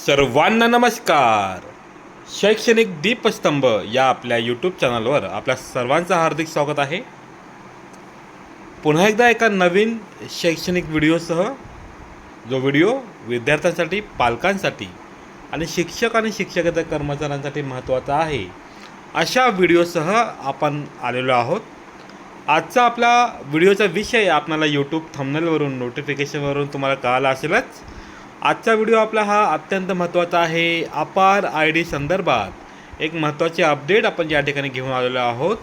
सर्वांना नमस्कार. शैक्षणिक दीपस्तंभ या आपल्या यूट्यूब चॅनलवर आपल्या सर्वांचं हार्दिक स्वागत आहे. पुन्हा एकदा एका नवीन शैक्षणिक व्हिडिओसह जो व्हिडिओ विद्यार्थ्यांसाठी पालकांसाठी आणि शिक्षक आणि शिक्षकेतर कर्मचाऱ्यांसाठी महत्त्वाचा आहे अशा व्हिडिओसह आपण आलेलो आहोत. आजचा आपला व्हिडिओचा विषय आपल्याला यूट्यूब थंबनेलवरून नोटिफिकेशनवरून तुम्हाला कळाला असेलच. आजचा व्हिडिओ आपला हा अत्यंत महत्त्वाचा आहे. अपार आय डी संदर्भात एक महत्त्वाचे अपडेट आपण या ठिकाणी घेऊन आलेलो आहोत.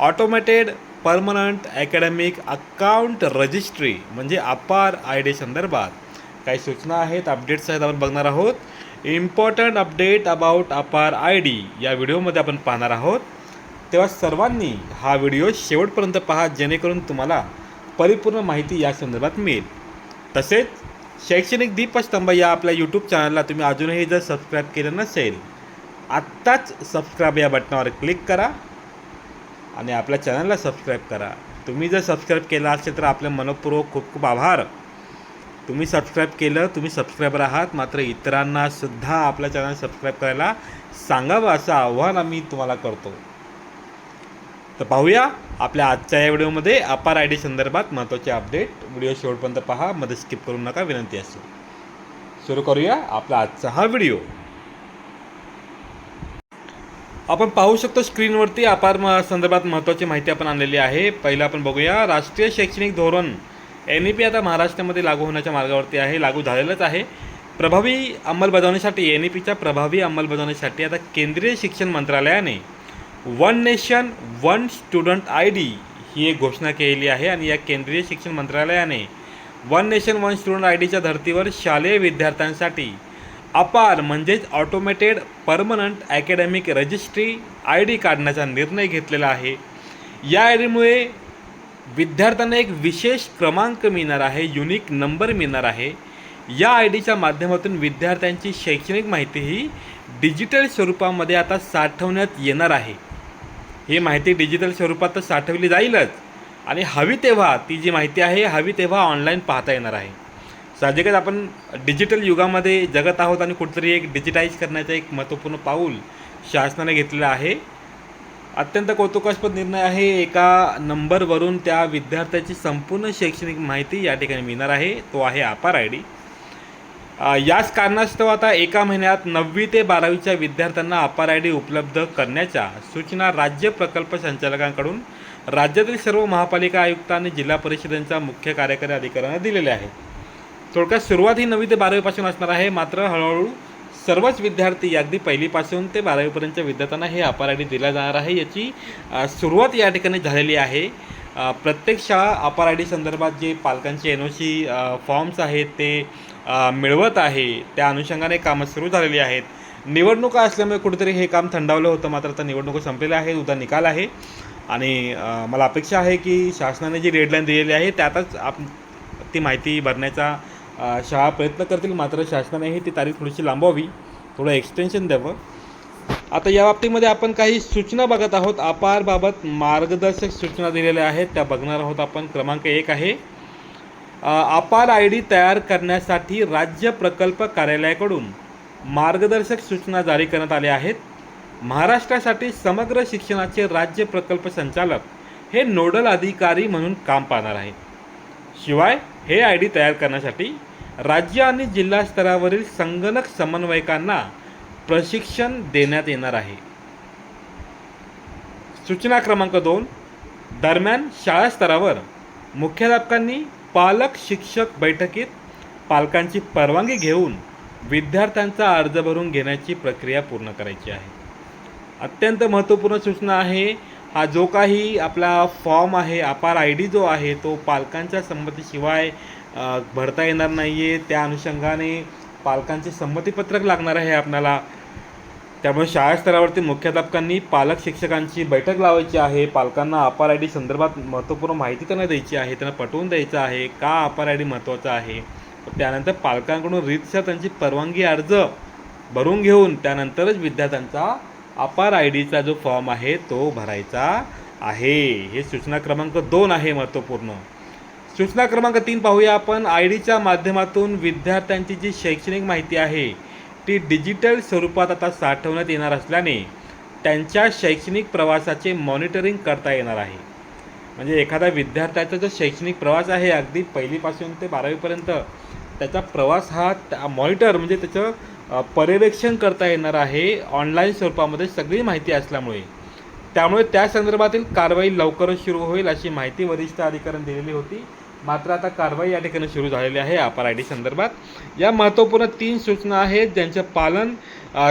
Automated permanent academic account registry म्हणजे अपार आय डी संदर्भात काही सूचना आहेत अपडेट्स आहेत आपण बघणार आहोत. Important update about APAAR I D या व्हिडिओमध्ये आपण पाहणार आहोत. तेव्हा सर्वांनी हा व्हिडिओ शेवटपर्यंत पहा जेणेकरून तुम्हाला परिपूर्ण माहिती या संदर्भात मिळेल. तसेच शैक्षणिक दीपस्तंभ या आपल्या यूट्यूब चॅनलला तुम्ही अजूनही जर सबस्क्राईब केलं नसेल आत्ताच सबस्क्राईब या बटनावर क्लिक करा आणि आपल्या चॅनलला सबस्क्राईब करा. तुम्ही जर सबस्क्राईब केला असेल तर आपले मनपूर्वक खूप खूप आभार. तुम्ही सबस्क्राईब केलं तुम्ही सबस्क्राईबर आहात मात्र इतरांनासुद्धा आपल्या चॅनल सबस्क्राईब करायला सांगावं असं आव्हान आम्ही तुम्हाला करतो. तर पाहूया आपल्या आजच्या या व्हिडिओमध्ये अपार आय डी संदर्भात महत्त्वाचे अपडेट. व्हिडिओ शेवटपर्यंत पहा मध्ये स्किप करू नका विनंती असेल सुरू करूया आपला आजचा हा व्हिडिओ. आपण पाहू शकतो स्क्रीनवरती अपार म- संदर्भात महत्त्वाची माहिती आपण आणलेली आहे. पहिलं आपण बघूया राष्ट्रीय शैक्षणिक धोरण एन ई पी आता महाराष्ट्रामध्ये लागू होण्याच्या मार्गावरती आहे लागू झालेलंच आहे. प्रभावी अंमलबजावणीसाठी एन ई पीच्या प्रभावी अंमलबजावणीसाठी आता केंद्रीय शिक्षण मंत्रालयाने one nation one student I D ही एक घोषणा केलेली आहे आणि या केंद्रीय शिक्षण मंत्रालयाने one nation one student I डीच्या धर्तीवर शालेय विद्यार्थ्यांसाठी अपार म्हणजेच automated permanent academic registry I D काढण्याचा निर्णय घेतलेला आहे. या आय डीमुळे विद्यार्थ्यांना एक विशेष क्रमांक मिळणार आहे युनिक नंबर मिळणार आहे. या आय डीच्या माध्यमातून विद्यार्थ्यांची शैक्षणिक माहिती ही डिजिटल स्वरूपामध्ये आता साठवण्यात येणार आहे. ही माहिती डिजिटल स्वरूपातच साठवली जाईलच. आणि हवी तेव्हा ती जी माहिती आहे हवी तेव्हा ऑनलाईन पाहता येणार आहे. साहजिकच आपण डिजिटल युगामध्ये जगत आहोत आणि कुठेतरी एक डिजिटाईज करण्याचं एक महत्त्वपूर्ण पाऊल शासनाने घेतलेलं आहे. अत्यंत कौतुकास्पद निर्णय आहे एका नंबरवरून त्या विद्यार्थ्याची संपूर्ण शैक्षणिक माहिती या ठिकाणी मिळणार आहे. तो आहे अपार आय डी. याच कारणास्तव आता एका महिन्यात नववी ते बारावीच्या विद्यार्थ्यांना अपार आय डी उपलब्ध करण्याच्या सूचना राज्य प्रकल्प संचालकांकडून राज्यातील सर्व महापालिका आयुक्त आणि जिल्हा परिषदांच्या मुख्य कार्यकारी अधिकाऱ्यांना दिलेले आहेत थोडक्यात सुरुवात ही नववी ते बारावीपासून असणार आहे. मात्र हळूहळू सर्वच विद्यार्थी अगदी पहिलीपासून ते बारावीपर्यंतच्या विद्यार्थ्यांना हे अपार आय डी दिला जाणार आहे. याची सुरुवात या ठिकाणी झालेली आहे. प्रत्येक शाळा अपार आय डी संदर्भात जे पालकांचे एन ओ सी फॉर्म्स आहेत ते मिळवत आहे. त्या अनुषंगाने कामं सुरू झालेली आहेत. निवडणुका असल्यामुळे कुठेतरी हे काम थंडावलं होतं. मात्र आता निवडणुका संपलेल्या आहेत. उद्या निकाल आहे. आणि मला अपेक्षा आहे की शासनाने जी डेडलाईन दिलेली आहे त्यातच आप ती माहिती भरण्याचा शाळा प्रयत्न करतील. मात्र शासनानेही ती तारीख थोडीशी लांबवावी. थोडं एक्सटेन्शन द्यावं. आता या बाबतीमध्ये आपण काही सूचना बघत आहोत. अपारबाबत मार्गदर्शक सूचना दिलेल्या आहेत. त्या बघणार आहोत आपण. क्रमांक एक आहे. आपार आय डी तयार करण्यासाठी राज्य प्रकल्प कार्यालयाकडून मार्गदर्शक सूचना जारी करण्यात आल्या आहेत. महाराष्ट्रासाठी समग्र शिक्षणाचे राज्य प्रकल्प संचालक हे नोडल अधिकारी म्हणून काम पाहणार आहेत शिवाय हे आय डी तयार करण्यासाठी राज्य आणि जिल्हा स्तरावरील संगणक समन्वयकांना प्रशिक्षण देण्यात येणार आहे. सूचना क्रमांक दोन दरम्यान शाळा स्तरावर मुख्याध्यापकांनी पालक शिक्षक बैठकीत पालकांची परवानगी घेऊन विद्यार्थ्यांचा अर्ज भरून घेण्याची प्रक्रिया पूर्ण करायची आहे. अत्यंत महत्त्वपूर्ण सूचना आहे हा जो काही आपला फॉर्म आहे अपार आय डी जो आहे तो पालकांच्या संमतीशिवाय भरता येणार नाही आहे त्या अनुषंगाने पालकांचे संमतीपत्रक लागणार आहे आपल्याला. त्यामुळे शाळा स्तरावरती मुख्याध्यापकांनी पालक शिक्षकांची बैठक लावायची आहे. पालकांना अपार आय डी संदर्भात महत्त्वपूर्ण माहिती त्यांना द्यायची आहे. त्यांना पटवून द्यायचं आहे. का अपार आय डी महत्त्वाचा आहे? त्यानंतर पालकांकडून रीतसर त्यांची परवानगी अर्ज भरून घेऊन त्यानंतरच विद्यार्थ्यांचा अपार आय डीचा जो फॉर्म आहे तो भरायचा आहे. हे सूचना क्रमांक दोन आहे महत्त्वपूर्ण. सूचना क्रमांक तीन पाहूया आपण. आय डीच्या माध्यमातून विद्यार्थ्यांची जी शैक्षणिक माहिती आहे ती डिजिटल स्वरूपात आता साठवण्यात येणार असल्याने त्यांच्या शैक्षणिक प्रवासाचे मॉनिटरिंग करता येणार आहे. म्हणजे एखाद्या विद्यार्थ्याचा जो शैक्षणिक प्रवास आहे अगदी पहिलीपासून ते बारावीपर्यंत त्याचा प्रवास हा मॉनिटर म्हणजे त्याचं पर्यवेक्षण करता येणार आहे ऑनलाईन स्वरूपामध्ये सगळी माहिती असल्यामुळे. त्यामुळे त्या संदर्भातील कारवाई लवकरच सुरू होईल अशी माहिती वरिष्ठ अधिकाऱ्यांनी दिलेली होती. मात्र आता कारवाई या ठिकाणी सुरू झालेली आहे अपार आय डी संदर्भात. या महत्त्वपूर्ण तीन सूचना आहेत ज्यांचं पालन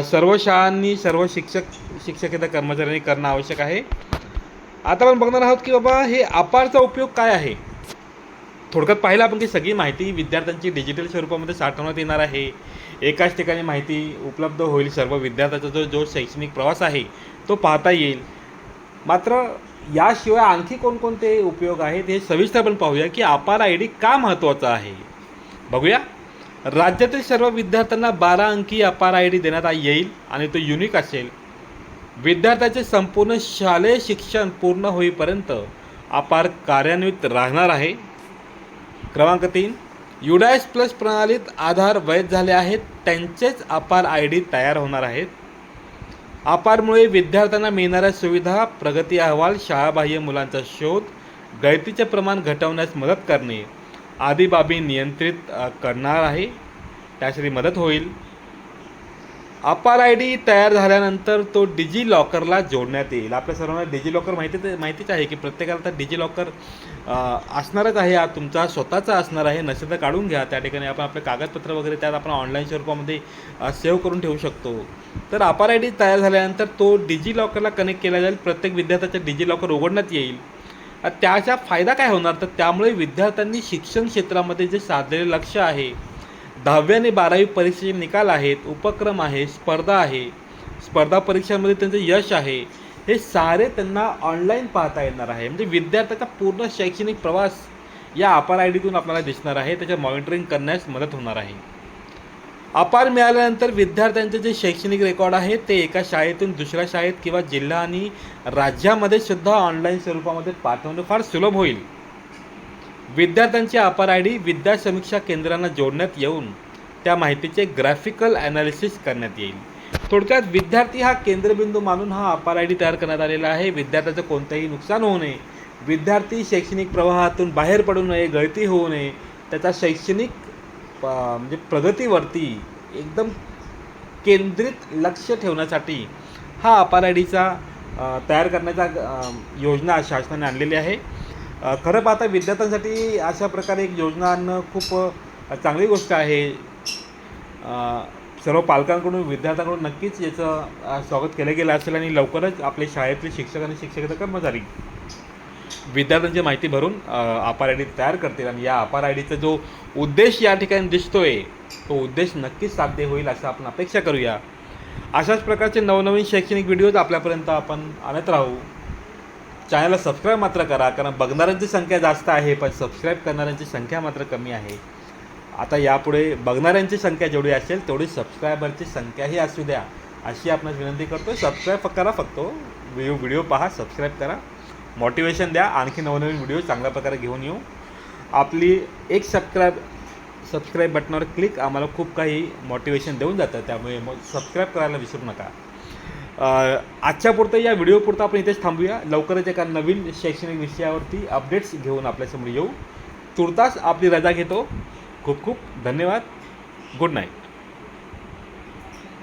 सर्व शाळांनी सर्व शिक्षक शिक्षकेतर कर्मचाऱ्यांनी करणं आवश्यक आहे. आता आपण बघणार आहोत की बाबा हे अपारचा उपयोग काय आहे? थोडक्यात पाहिलं आपण की सगळी माहिती विद्यार्थ्यांची डिजिटल स्वरूपामध्ये साठवण्यात येणार आहे. एकाच ठिकाणी माहिती उपलब्ध होईल सर्व विद्यार्थ्याचा जो जो शैक्षणिक प्रवास आहे तो पाहता येईल. मात्र याशिवाय आणखी कोणकोणते उपयोग आहेत हे सविस्तर आपण पाहूया की अपार आय डी का महत्त्वाचा आहे. बघूया. राज्यातील सर्व विद्यार्थ्यांना बारा अंकी अपार आय डी देण्यात येईल आणि तो युनिक असेल. विद्यार्थ्याचे संपूर्ण शालेय शिक्षण पूर्ण होईपर्यंत अपार कार्यान्वित राहणार आहे. क्रमांक तीन. युडायस प्लस प्रणालीत आधार वैध झाले आहेत. त्यांचेच अपार आय डी तयार होणार आहेत. अपारमुळे विद्यार्थ्यांना मिळणाऱ्या सुविधा प्रगती अहवाल शाळाबाह्य मुलांचा शोध गळतीचे प्रमाण घटवण्यास मदत करणे आदी बाबी नियंत्रित करणार आहे. त्यासाठी मदत होईल. अपार आय डी तयार झाल्यानंतर तो डिजी लॉकरला जोडण्यात येईल. आपल्या सर्वांना डिजी लॉकर माहितीच माहितीच आहे की प्रत्येकाला तर डिजी लॉकर असणारच आहे हा तुमचा स्वतःचा असणार आहे. नसेल तर काढून घ्या. त्या ठिकाणी आपण आपले कागदपत्र वगैरे त्यात आपण ऑनलाईन स्वरूपामध्ये सेव्ह करून ठेवू शकतो. तर अपार आय डी तयार झाल्यानंतर तो डिजी लॉकरला कनेक्ट केला जाईल. प्रत्येक विद्यार्थ्याचं डिजी लॉकर उघडण्यात येईल. त्याचा फायदा काय होणार? तर त्यामुळे विद्यार्थ्यांनी शिक्षण क्षेत्रामध्ये जे साधलेले लक्ष आहे दहावी आणि बारावी परीक्षेचे निकाल आहेत उपक्रम आहे स्पर्धा आहे स्पर्धा परीक्षांमध्ये त्यांचं यश आहे हे सारे त्यांना ऑनलाईन पाहता येणार आहे. म्हणजे विद्यार्थ्याचा पूर्ण शैक्षणिक प्रवास या अपार आय डीतून आपल्याला दिसणार आहे. त्याच्या मॉनिटरिंग करण्यास मदत होणार आहे. अपार मिळाल्यानंतर विद्यार्थ्यांचे जे शैक्षणिक रेकॉर्ड आहे ते एका शाळेतून दुसऱ्या शाळेत किंवा जिल्हा आणि राज्यामध्ये सुद्धा ऑनलाईन स्वरूपामध्ये पाठवणं फार सुलभ होईल. विद्यार्थ्यांची अपार आय डी विद्या समीक्षा केंद्रांना जोडण्यात येऊन त्या माहितीचे ग्राफिकल ॲनालिसिस करण्यात येईल. थोडक्यात विद्यार्थी हा केंद्रबिंदू मानून हा अपार आय डी तयार करण्यात आलेला आहे. विद्यार्थ्याचं कोणतंही नुकसान होऊ नये. विद्यार्थी शैक्षणिक प्रवाहातून बाहेर पडू नये गळती होऊ नये. त्याचा शैक्षणिक म्हणजे प्रगतीवरती एकदम केंद्रित लक्ष ठेवण्यासाठी हा अपार आय डीचा तयार करण्याचा योजना शासनाने आणलेली आहे. खरं पाहता विद्यार्थ्यांसाठी अशा प्रकारे एक योजना आणणं खूप चांगली गोष्ट आहे. सर्व पालकांकडून विद्यार्थ्यांकडून नक्कीच याचं स्वागत केलं गेलं असेल आणि लवकरच आपले शाळेतले शिक्षक आणि शिक्षकेतर कर्मचारी विद्यार्थ्यांची माहिती भरून अपार आय डी तयार करतील आणि या अपार आय डीचा जो उद्देश या ठिकाणी दिसतोय तो उद्देश नक्कीच साध्य होईल असं आपण अपेक्षा करूया. अशाच प्रकारचे नवनवीन शैक्षणिक व्हिडिओज आपल्यापर्यंत आपण आणत राहू. चॅनलला सबस्क्राईब मात्र करा कारण बघणाऱ्यांची संख्या जास्त आहे पण सबस्क्राईब करणाऱ्यांची संख्या मात्र कमी आहे. आता यापुढे बघणाऱ्यांची संख्या जेवढी असेल तेवढी सबस्क्रायबरची संख्याही असू द्या. अशी आपणास विनंती करतो सबस्क्राईब करा फक्त. व्हिडिओ व्हिडिओ पहा सबस्क्राईब करा. मोटिवेशन द्या आणखी नवनवीन व्हिडिओ चांगल्या प्रकारे घेऊन येऊ. आपली एक सबस्क्राईब सबस्क्राईब बटनावर क्लिक आम्हाला खूप काही मोटिवेशन देऊन जातं त्यामुळे मग सबस्क्राईब करायला विसरू नका. आजच्यापुरतं आजच्या या व्हिडिओपुरतं आपण इथेच थांबूया. लवकरच एका नवीन शैक्षणिक विषयावरती अपडेट्स घेऊन आपल्यासमोर येऊ. तुर्तास आपली रजा घेतो. खूप खूप धन्यवाद. Good night